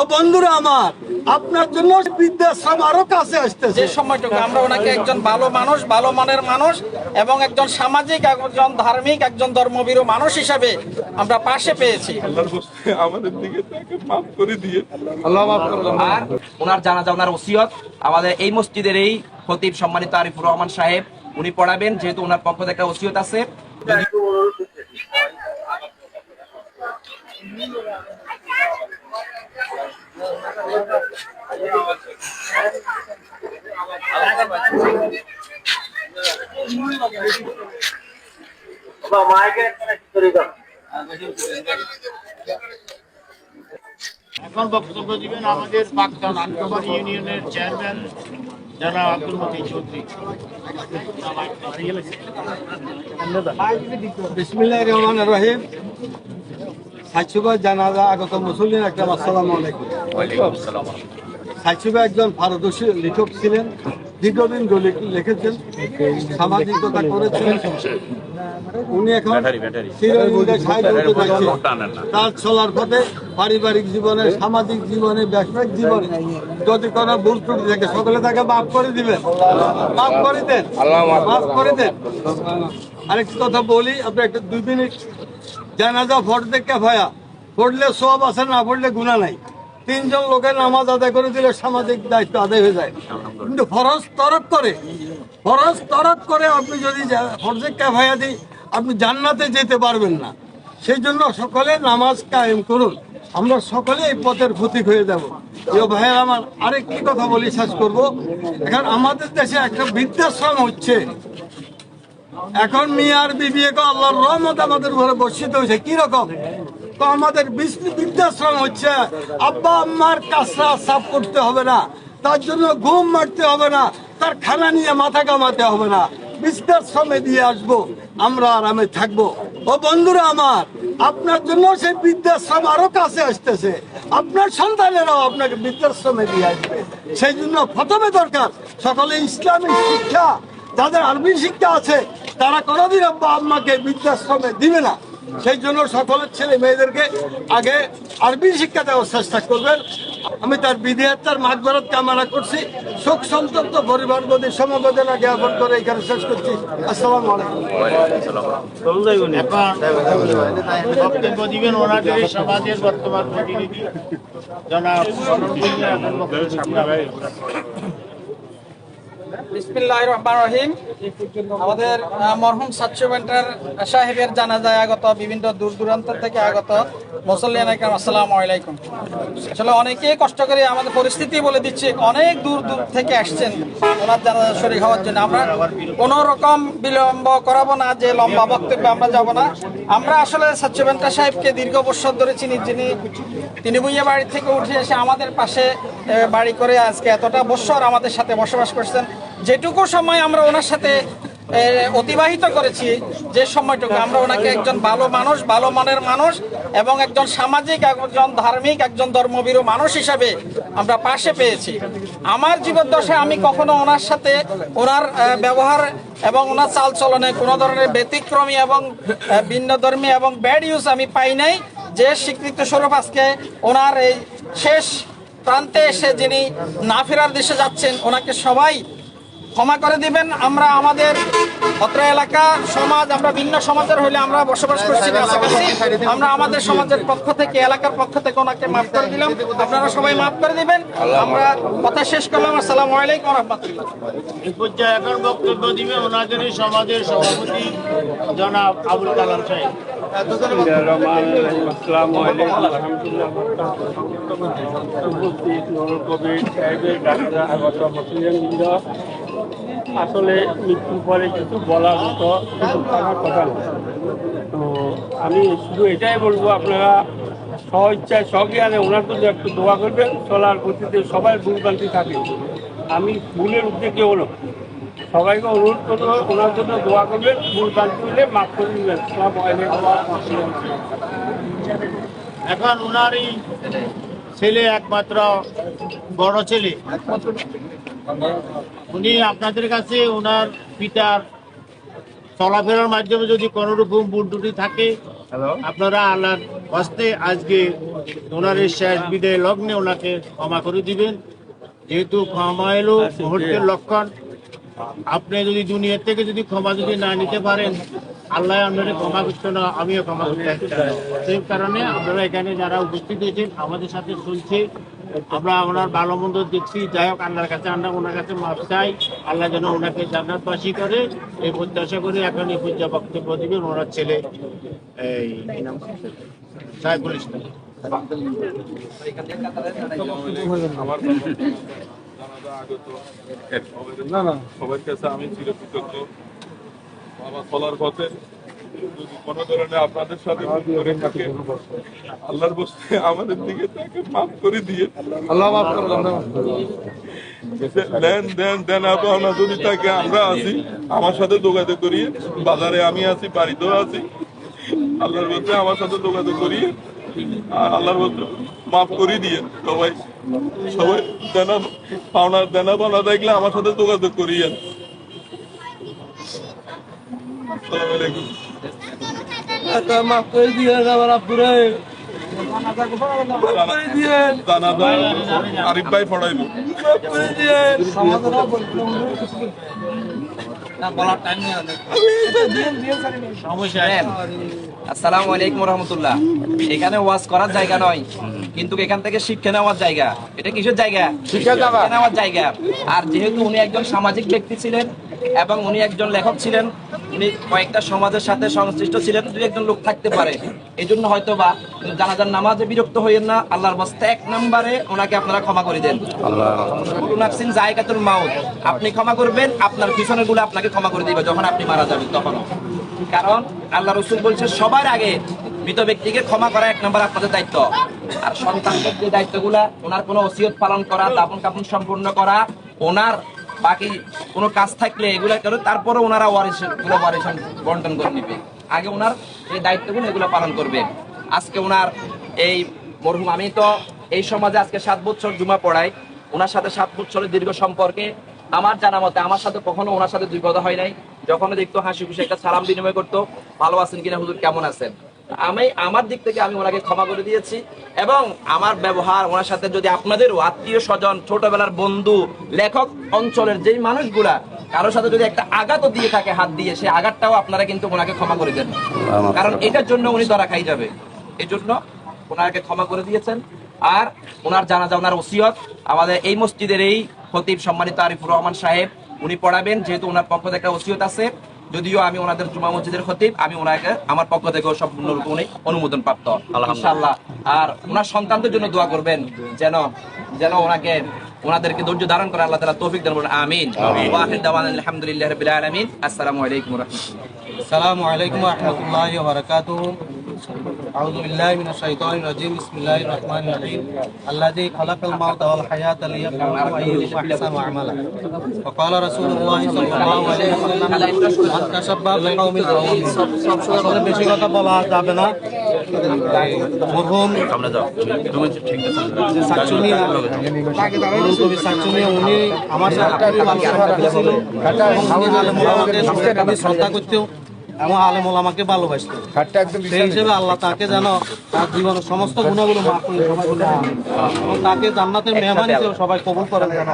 ও বন্ধুরা আমার আপনার জন্য বৃদ্ধাশ্রম আরও কাছে আসতেছে। যে সময়টুকু আমরা ওনাকে একজন ভালো মানুষ ভালো মনের মানুষ এবং একজন সামাজিক একজন ধার্মিক একজন ধর্মবীর মানুষ হিসাবে আমরা পাশে পেয়েছি। আমাদের দিকে তাকে মাফ করে দিয়ে। আর ওনার জানাজা ওনার ওসিয়ত আমাদের এই মসজিদের এই খতিব সম্মানিত আরিফুর রহমান সাহেব উনি পড়াবেন যেহেতু ওনার পক্ষ থেকে একটা ওসিয়ত আছে। এখন বক্তব্য দিবেন আমাদের প্রাক্তন আন্তবার ইউনিয়নের চেয়ারম্যান যারা আব্দুল মতি চৌধুরী। বিসমিল্লাহ রহমান রহিম। সাইসুবা জানাজা আগত মুসলিম একদম আসসালামু আলাইকুম। সাইসুবা একজন পারদর্শী লেখক ছিলেন দীর্ঘদিন লিখেছেন সামাজিকতা করেছেন। উনি এখন তার চলার পথে পারিবারিক জীবনে সামাজিক জীবনে ব্যবসায়িক জীবনে যদি কোনো ভুল ত্রুটি থাকে সকলে তাকে মাফ করে দিবেন। মাফ করে দেন। মাফ করে দেন। আরেকটি কথা বলি আপনি একটা দুই মিনিট জানাজা ফটতে কেফায়া পড়লে সব আছে, না পড়লে গুণা নাই। তিনজন লোকের নামাজ আদায় করে দিলে সামাজিক দায়িত্ব আদায় হয়ে যায়। কিন্তু ফরজ তরফ করে, ফরজ তরফ করে আপনি যদি ফরজে কেফায়া দিই আপনি জান্নাতে যেতে পারবেন না। সেই জন্য সকলে নামাজ কায়েম করুন। আমরা সকলে এই পথের ক্ষতিক হয়ে যাব। প্রিয় ভাইয়ের, আমার আরেকটি কথা বলি, শেষ করব। এখন আমাদের দেশে একটা বৃদ্ধাশ্রম হচ্ছে। এখন মিয়ার বিবিএ আল্লাহর রহমত আমাদের ঘরে বর্ষিত হয়েছে। কি রকম? তো আমাদের বৃদ্ধাশ্রম হচ্ছে, আব্বা আম্মার কাঁচরা সাফ করতে হবে না, তার জন্য ঘুম মারতে হবে না, তার খানা নিয়ে মাথা কামাতে হবে না। বৃদ্ধাশ্রমে দিয়ে আসব, আমরা আরামে থাকব। ও বন্ধুরা আমার, আপনার জন্য সেই বৃদ্ধাশ্রম আরও কাছে আসতেছে। আপনার সন্তানেরাও আপনাকে বৃদ্ধাশ্রমে দিয়ে আসবে। সেই জন্য প্রথমে দরকার, সকলে ইসলামিক শিক্ষা, যাদের আরবি শিক্ষা আছে তারা কোনোদিন আব্বা আম্মাকে বৃদ্ধাশ্রমে দিবে না। সেই জন্য সকলের ছেলে মেয়েদেরকে আগে আরবি শিক্ষা দেওয়ার চেষ্টা করবেন। আমি তার বিধেয়ক তার মাঘভারত কামনা করছি। শোক সন্তপ্ত পরিবার প্রতি সমবেদনা জ্ঞাপন করে এখানে শেষ করছি। আসসালামু। বিসমিল্লাহ রহমান রহিম। আমাদের মরহুম সাতশো বেন্টার সাহেবের জানাজায় আগত, বিভিন্ন দূর দূরান্ত থেকে আগত মুসল্লিয়ান আসসালামু আলাইকুম। আসলে অনেকেই কষ্ট করে আমাদের পরিস্থিতি বলে দিচ্ছে, অনেক দূর দূর থেকে আসছেন, ওনার জানাজা শরীর হওয়ার জন্য। আমরা কোনো রকম বিলম্ব করাবো না, যে লম্বা বক্তব্যে আমরা যাব না। আমরা আসলে সাতশো বেন্টা সাহেবকে দীর্ঘ বছর ধরে চিনি, যিনি তিনি বুইয়া বাড়ি থেকে উঠে এসে আমাদের পাশে বাড়ি করে আজকে এতটা বছর আমাদের সাথে বসবাস করছেন। যেটুকু সময় আমরা ওনার সাথে অতিবাহিত করেছি যে সময়টুকু আমরা ওনাকে একজন ভালো মানুষ ভালো মনের মানুষ এবং একজন সামাজিক একজন ধার্মিক একজন ধর্মবীর মানুষ হিসাবে আমরা পাশে পেয়েছি। আমার জীবদ্দশায় আমি কখনো ওনার সাথে ওনার ব্যবহার এবং ওনার চাল চলনে কোনো ধরনের ব্যতিক্রমী এবং আহ, ভিন্ন ধর্মী এবং ব্যাড ইউজ আমি পাই নাই। যে স্বীকৃত স্বরূপ আজকে ওনার এই শেষ প্রান্তে এসে যিনি না ফেরার দেশে যাচ্ছেন ওনাকে সবাই ক্ষমা করে দিবেন। আমরা আমাদের অত্র এলাকা সমাজ আমরা ভিন্ন সমাজের হইলে আমরা বসবাস করছি কাছাকাছি আমরা আমাদের সমাজের পক্ষ থেকে এলাকার পক্ষ থেকে ওনাকে মাফ করে দিলাম। আপনারা সবাই মাফ করে দিবেন। আমরা কথা শেষ করলাম। আসসালাম আলাইকুম রহমতুল্লাহ। এই পর্যায়ে এখন বক্তব্য দিবেন ওনাদের সমাজের সভাপতি জনাব আবুল কালাম সাহেব। আসসালামু আলাইকুম। আলহামদুলিল্লাহ ডাক্তার আগত আসলে মৃত্যুর পরে কিছু বলার মতো কিছু থাকার কথা না। তো আমি শুধু এটাই বলব, আপনারা স্ব ইচ্ছায় স্বজ্ঞানে ওনার জন্য একটু দোয়া করবেন চলার গতিতে সবাই ভুলভ্রান্তি থাকে। আমি ভুলের উদ্যোগে হলো সবাইকে অনুরোধ করব, ওনার জন্য দোয়া করবেন ভুল ভ্রান্তি হলে মাফ করে দিবেন। এখন ওনার এই ছেলে, একমাত্র বড় ছেলে। উনি আপনাদের কাছে ওনার পিতার চলাফেরার মাধ্যমে যদি কোনো রকম ত্রুটি থাকে আপনারা আল্লাহর হস্তে আজকে ওনার শেষ বিদায় লগ্নে ওনাকে ক্ষমা করে দিবেন। যেহেতু ক্ষমা এলো মুহূর্তের লক্ষণ। আপনি যদি দুনিয়ার থেকে যদি ক্ষমা যদি না নিতে পারেন আল্লাহ আপনাদের ক্ষমা করতে না আমিও ক্ষমা করতে সেই কারণে আপনারা এখানে যারা উপস্থিত হয়েছেন আমাদের সাথে চলছে আমরা ওনার ভালো মন্দ দেখছি। যাই হোক আল্লাহর কাছে আমরা ওনার কাছে মাপ চাই। আল্লাহ যেন ওনাকে জান্নাতবাসী করে এই প্রত্যাশা করে এখন এই পূজা বক্তব্য দিবেন ওনার ছেলে। এই? সাইফুল ইসলাম আমার না না। সবার কাছে আমি চিরকৃতজ্ঞ। চলার পথে যদি কোনো ধরনের আপনাদের সাথে করে থাকে আল্লাহর বস্তে আমাদের দিকে তাকে মাফ করে দিয়ে। আল্লাহ মাফ দেন দেন যদি তাকে আমরা আছি আমার সাথে যোগাযোগ করিয়ে বাজারে আমি আছি বাড়িতেও আছি আল্লাহর বলতে আমার সাথে যোগাযোগ করিয়ে আর আল্লাহর বলতে মাফ করে দিয়ে সবাই সবাই দেনা পাওনা দেনা পাওনা দেখলে আমার সাথে যোগাযোগ আলাইকুম মাফ করে দিয়ে আমার আব্বুরে। আরিফ ভাই পড়াইব আসসালামু আলাইকুম রহমতুল্লাহ। এখানে ওয়াজ করার জায়গা নয় কিন্তু এখান থেকে শিক্ষা নেওয়ার জায়গা। এটা কিসের জায়গা। শিক্ষা নেওয়ার জায়গা। আর যেহেতু উনি একজন সামাজিক ব্যক্তি ছিলেন এবং উনি একজন লেখক ছিলেন। উনি কয়েকটা সমাজের সাথে সংশ্লিষ্ট ছিলেন দুই একজন লোক থাকতে পারে। এই জন্য হয়তো বা জানাজার নামাজে বিরক্ত হইয়েন না। আল্লাহর বস্তে এক নম্বরে ওনাকে আপনারা ক্ষমা করে দেন। নাফসিন জায়গাতুল মাউত। আপনি ক্ষমা করবেন আপনার পিছনেরগুলো আপনাকে ক্ষমা করে দিবে যখন আপনি মারা যাবেন তখন কারণ আল্লাহ রসুল বলছে সবার আগে মৃত ব্যক্তিকে ক্ষমা করা এক নম্বর আপনাদের দায়িত্ব। আর সন্তানদের যে দায়িত্বগুলা ওনার কোনো ওসিয়ত পালন করা দাপন কাপন সম্পূর্ণ করা ওনার বাকি কোনো কাজ থাকলে এগুলা করে, তারপরে ওনারা ওয়ারিশগুলো ওয়ারিশ বন্টন করে নিবে। আগে ওনার এই দায়িত্বগুলো এগুলো পালন করবে। আজকে ওনার এই মরহুম, আমি তো এই সমাজে আজকে সাত বছর জুমা পড়াই। ওনার সাথে সাত বছরের দীর্ঘ সম্পর্কে আমার জানা মতে, আমার সাথে কখনো ওনার সাথে দুই কথা হয় নাই। যখন দেখতো হাসি খুশি একটা সালাম বিনিময় করতো, ভালো আছেন কিনা হুজুর, কেমন আছেন? আমি আমার দিক থেকে আমি ওনাকে ক্ষমা করে দিয়েছি এবং আমার ব্যবহার ওনার সাথে যদি আপনাদেরও আত্মীয় স্বজন ছোটবেলার বন্ধু লেখক অঞ্চলের যেই মানুষগুলা কারোর সাথে যদি একটা আঘাতও দিয়ে থাকে হাত দিয়ে সেই আঘাতটাও আপনারা কিন্তু ওনাকে ক্ষমা করে দেন। কারণ এটার জন্য উনি ধরা খাই যাবে। এই জন্য ওনাকে ক্ষমা করে দিয়েছেন। আর ওনার জানাজা ওনার ওসিয়ত আমাদের এই মসজিদের এই খতিব সম্মানিত আরিফুর রহমান সাহেব উনি পড়াবেন যেহেতু ওনার পক্ষ থেকে একটা ওসিয়ত আছে। যদিও আমি ওনাদের জুমা মসজিদের খতিব আমি ওনাকে আমার পক্ষ থেকে সম্পূর্ণরূপে উনি অনুমোদন প্রাপ্ত। ইনশাআল্লাহ। আর ওনার সন্তানদের জন্য দোয়া করবেন যেন যেন ওনাকে ওনাদেরকে ধৈর্য ধারণ করে আল্লাহ তালা তৌফিক দেন আমিন। আলহামদুলিল্লাহ রাব্বিল আলামিন। আসসালামু আলাইকুম ওয়া আসসালামু আলাইকুম أعوذ بالله من الشيطان الرجيم بسم الله الرحمن الرحيم الذي خلق الموت والحياة ليبلوكم أيكم أحسن عملا وقال رسول الله صلى الله عليه وسلم من تشبه بقوم فهو আসলে বেশি কথা বলা যাবে না মরহুম যে সাকচুনিয়া অরুণ কবি সাকচুনিয়া উনি আমার সাথে খুবই ভালো সম্পর্ক ছিল এবং উনি আলেম ওলামাকে খুবই শ্রদ্ধা করতেও এবং আলেম ওলামাকে ভালোবাসতো। সেই হিসেবে আল্লাহ তাকে যেন তার জীবনের সমস্ত গুণাগুলো মাফ করে সবাই এবং তাকে জান্নাতের মেহমান হিসেবে সবাই কবুল করেন। যেন